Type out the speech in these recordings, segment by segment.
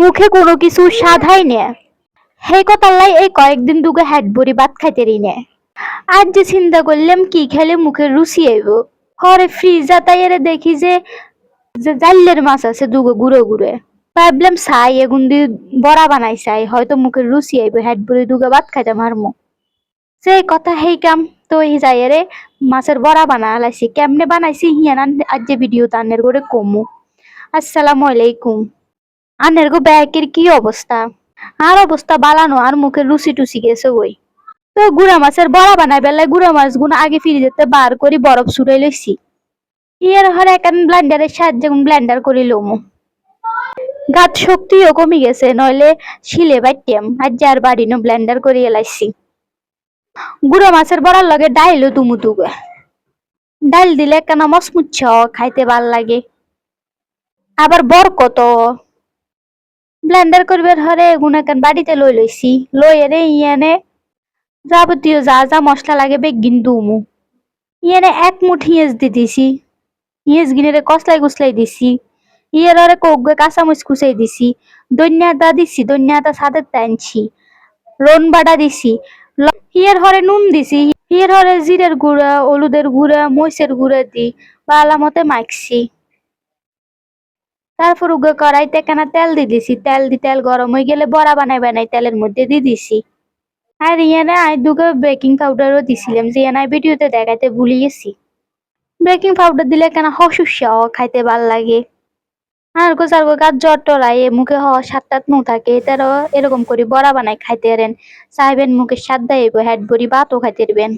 মুখে কোনো কিছু সাধাই নে। সেই কথালাই এই কয়েকদিন দুগে হাট ভরি ভাত খাইতে নে। আজ যে চিন্তা করলাম, কি খেলে মুখে রুচি আইব। হরে ফ্রিজা তাইয়ারে দেখি যে জাল্লের মাছ আছে দুগো গুঁড়ো গুঁড়ে। ভাবলাম সাই এগুন দিয়ে বড়া বানাই চাই হয়তো মুখে রুচি আইব হাট ভরি দুগে ভাত খাইতে মারমু। সেই কথা, হেই কাম, তো এই যাইয়ারে মাছের বড়া বানা লাইছি কেমনে বানাইছি, হিয়ান আজ যে ভিডিও তানের করে কমু। আসসালামু আলাইকুম। আনের গো ব্যাকের কি অবস্থা? আর অবস্থা বালানো আর মুখে রুচি টুসি গেছে ওই তো গুড়া মাছের বড়া বানাই বেলায় গুড়া মাছ গুণ আগে ফিরে যেতে বার করে বরফ ছুড়াই লইছি ইয়ার হরে একান ব্লেন্ডারের সাহায্যে ব্লেন্ডার করে লমু। গাত শক্তিও কমে গেছে, নইলে শিলে বাইটিয়াম আর যার বাড়ি নো ব্লেন্ডার করে এলাইছি। গুড়া মাছের বড়ার লগে ডাইলও তুমু তুগে ডাইল দিলে কেন মসমুচ্ছ খাইতে ভালো লাগে? আবার বর কত ব্লেন্ডার করবার হরে গুণাকান বাড়িতে লই লইছি? লই এনে ইয়ানে যাবতীয় যা যা মশলা লাগে বেগিন দুমু। ইয়ানে এক মুঠ ইয়েস দি দিছি। ইয়েস গিনেরে কসলাই গুসলাই দিছি। ইয়ের কোগে কাঁচামরিচ কুচাই দিছি। দন্যা দা দিছি দন্যা দা সাদের টানছি রন বাটা দিছি। ইয়ের হরে নুন দিছি। ইয়ের হরে জিরের গুঁড়া, হলুদের গুঁড়া, মরিচের গুঁড়া দি। বালা মতে মাখছি তারপর উগে কড়াইতে কেনা তেল দিয়ে দিছি? তেল দি তেল গরম হয়ে গেলে বড়া বানাই বানাই তেলের মধ্যে দিয়ে দিছি। আর ইয়ানে আই দুগে বেকিং পাউডারও দিছিলাম। যে ইয়ানে ভিডিওতে দেখাইতে ভুলে গেছি। বেকিং পাউডার দিলে কেন হসুসা খাইতে ভালো লাগে? আর গো গো, গাছ জ্বর মুখে হ সাত টাত নু থাকে তারও এরকম করে বড়া বানাই খাইতে পারেন চাইবেন মুখে স্বাদ দেব হেড বড়ি ভাতও খাইতে পারবেন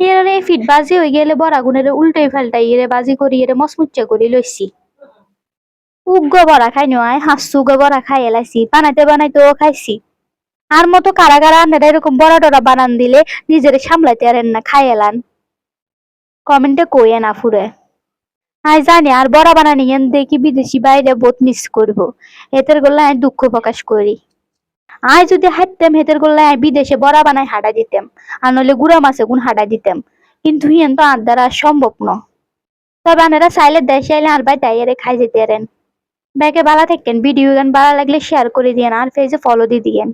এর ফিট বাজি হয়ে গেলে বড়া গুনের উল্টাই ফাল্টাই, এরে বাজি করি, এরে মসমুচ্চা করে লইছি। উগ্র বড়া খাই নয় হাঁসু উগ্র বড়া খাই এলাইছি বানাইতে বানাইতেও খাইছি। আর মতো কারা কারা আপনারা এরকম বড়া টড়া বানান দিলে নিজেরে সামলাইতে পারেন না খাই এলান। কমেন্টে কইয়ে না ফুরে আই জানি আর বড়া বানানি দেখি বিদেশি বাইরে বহুত মিস করব এতের গোল্লা আমি দুঃখ প্রকাশ করি আই যদি হাঁটতাম হেতের গোল্লা আমি বিদেশে বড়া বানাই হাঁটা দিতাম। আর নইলে গুড়া মাছে গুণ হাঁটা দিতাম। কিন্তু হিয়েন তো আর দ্বারা সম্ভব ন। তবে আনারা চাইলে দেশে আইলে আর বাই তাইয়ারে খাই যেতে পারেন ব্যাগে ভালো থাকেন, ভিডিও গান ভালো লাগলে শেয়ার করে দিয়েন, আর পেজে ফলো দিয়ে দিয়েন।